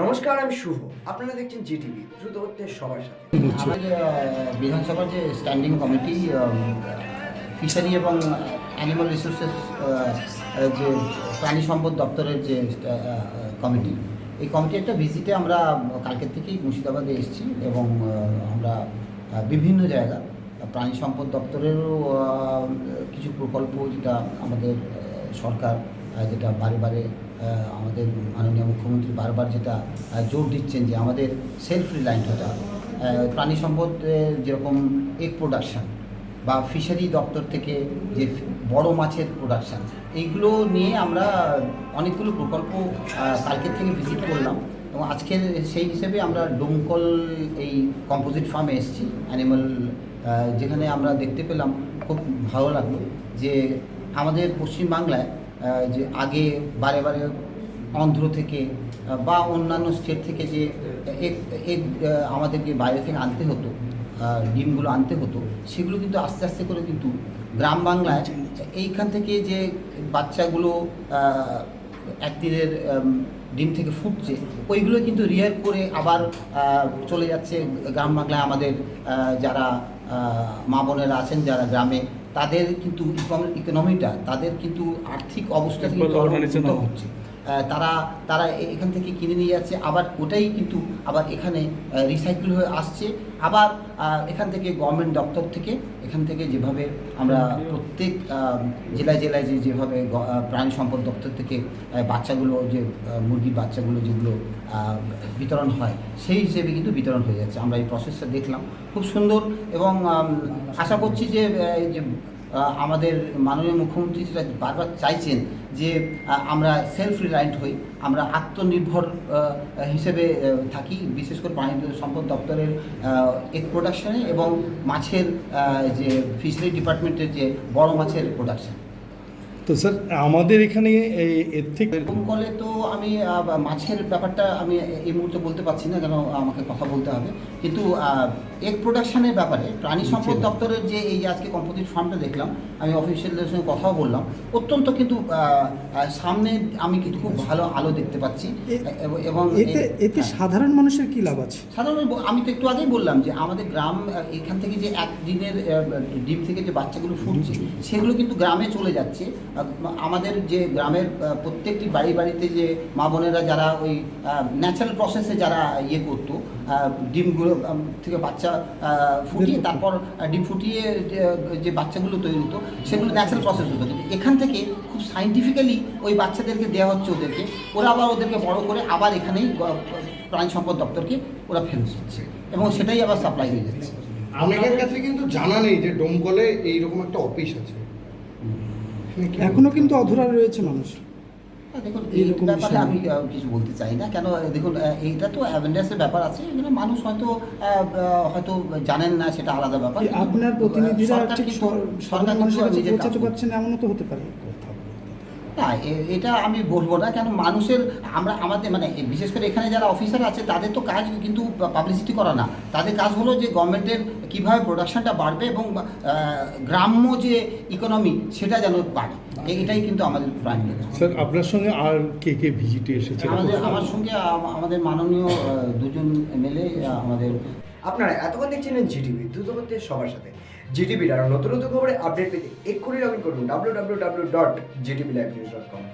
নমস্কার, আমি শুভ। আপনারা দেখছেন জিটিভি দ্রুত হচ্ছে সবার সাথে। বিধানসভার যে স্ট্যান্ডিং কমিটি ফিশারি এবং অ্যানিমাল রিসোর্সেস যে প্রাণী সম্পদ দপ্তরের যে কমিটি এই কমিটি একটা ভিজিটে আমরা কালকের থেকেই মুর্শিদাবাদে এসেছি এবং আমরা বিভিন্ন জায়গা, প্রাণী সম্পদ দপ্তরেরও কিছু প্রকল্প যেটা আমাদের সরকার যেটা বারে বারে আমাদের মাননীয় মুখ্যমন্ত্রী বারবার যেটা জোর দিচ্ছেন যে আমাদের সেলফ রিলায়েন্ট হতে হবে। প্রাণী সম্পদের যেরকম এগ প্রোডাকশান বা ফিশারি দপ্তর থেকে যে বড় মাছের প্রোডাকশান এইগুলো নিয়ে আমরা অনেকগুলো প্রকল্প কালকের থেকে ভিজিট করলাম। এবং আজকের সেই হিসেবে আমরা ডোমকল এই কম্পোজিট ফার্মে এসেছি। অ্যানিমাল যেখানে আমরা দেখতে পেলাম, খুব ভালো লাগল যে আমাদের পশ্চিমবাংলায় যে আগে বারে বারে অন্ধ্র থেকে বা অন্যান্য স্টেট থেকে যে আমাদেরকে বাইরে থেকে আনতে হতো ডিমগুলো আনতে হতো, সেগুলো কিন্তু আস্তে আস্তে করে কিন্তু গ্রাম বাংলায় এইখান থেকে যে বাচ্চাগুলো একদিনের ডিম থেকে ফুটছে, ওইগুলো কিন্তু রিয়ার করে আবার চলে যাচ্ছে গ্রাম বাংলায় আমাদের যারা মা বোনেরা আছেন, যারা গ্রামে তাদের কিন্তু ইকোনমিটা তাদের কিন্তু আর্থিক অবস্থা কিন্তু হচ্ছে। তারা তারা এখান থেকে কিনে নিয়ে যাচ্ছে। আবার ওটাই কিন্তু আবার এখানে রিসাইকেল হয়ে আসছে। আবার এখান থেকে গভর্নমেন্ট দপ্তর থেকে এখান থেকে যেভাবে আমরা প্রত্যেক জেলায় জেলায় যে যেভাবে প্রাণী সম্পদ দপ্তর থেকে বাচ্চাগুলো যে মুরগির বাচ্চাগুলো যেগুলো বিতরণ হয় সেই হিসেবে কিন্তু বিতরণ হয়ে যাচ্ছে। আমরা এই প্রসেসটা দেখলাম। খুব সুন্দর এবং আশা করছি যে এই যে আহ, আমাদের মাননীয় মুখ্যমন্ত্রী যেটা বারবার চাইছেন যে আমরা সেলফ রিলায়েন্ট হই আমরা আত্মনির্ভর হিসেবে থাকি বিশেষ করে প্রাণী সম্পদ দপ্তরের এগ প্রোডাকশনে এবং মাছের যে ফিশারি ডিপার্টমেন্টের যে বড় মাছের প্রোডাকশন তো স্যার আমাদের এখানে এই- এর থেকে কলে তো আমি মাছের ব্যাপারটা আমি এই মুহূর্তে বলতে পারছি না কেন আমাকে কথা বলতে হবে। কিন্তু এগ প্রোডাকশনের ব্যাপারে প্রাণী সম্পদ দপ্তরের যে এই আজকে কম্পোজিট ফার্মটা দেখলাম আমি অফিসিয়ালদের সঙ্গে কথাও বললাম। অত্যন্ত কিন্তু সামনে আমি কিন্তু খুব ভালো আলো দেখতে পাচ্ছি। এবং- এতে এতে হ্যাঁ। সাধারণ মানুষের কি লাভ আছে? সাধারণ আমি তো একটু আগেই বললাম যে আমাদের গ্রাম এখান থেকে যে একদিনের ডিম থেকে যে বাচ্চাগুলো ফুটছে সেগুলো কিন্তু গ্রামে চলে যাচ্ছে। আমাদের যে গ্রামের প্রত্যেকটি বাড়ি বাড়িতে যে মা বোনেরা যারা ওই ন্যাচারাল প্রসেসে যারা ইয়ে করতো ডিমগুলো থেকে বাচ্চা ফুটিয়ে তারপর ডিম ফুটিয়ে যে- বাচ্চাগুলো তৈরি হতো সেগুলো ন্যাচারাল প্রসেস হতো। কিন্তু এখান থেকে খুব সাইন্টিফিক্যালি ওই বাচ্চাদেরকে দেওয়া হচ্ছে ওদেরকে। ওরা আবার ওদেরকে বড় করে আবার এখানেই প্রাণী সম্পদ দপ্তরকে ওরা ফেরত দিচ্ছে। এবং সেটাই আবার সাপ্লাই হয়ে যাচ্ছে। অনেকের কাছে কিন্তু জানা নেই যে ডোমকলে এইরকম একটা অফিস আছে। এখানে এখনও কিন্তু অধরা রয়েছে মানুষ। দেখুন এই ব্যাপারে আমি কিছু বলতে চাই না। কেন দেখুন এইটা তো অ্যাওয়ারনেসের ব্যাপার আছে। এখানে মানুষ হয়তো হয়তো জানেন না সেটা আলাদা ব্যাপার। আপনার প্রতিনিধিরা সরকার কিন্তু- নিজের কাজ করছে। না এমনও তো হতে পারে। না এ- এটা আমি বলব না কেন মানুষের আমরা আমাদের মানে বিশেষ করে এখানে যারা অফিসার আছে তাদের তো কাজ কিন্তু পাবলিসিটি করা না। তাদের কাজ হলো যে গভর্নমেন্টের কীভাবে প্রোডাকশনটা বাড়বে এবং গ্রাম্য যে ইকোনমি সেটা যেন বাড়ে। এটাই কিন্তু আমাদের প্রাইম স্যার আপনার সঙ্গে আর কে কে ভিজিটে এসেছে? আমাদের আমার সঙ্গে আমাদের মাননীয় দুজন এমএলএ আমাদের আপনারা এতক্ষণ দেখছিলেন জিটিভি দ্রুত সবার সাথে। জিটিভির আরও নতুন নতুন খবরে আপডেট পেতে এক্ষুনি লগ ইন করুন W W W dot GTV news dot com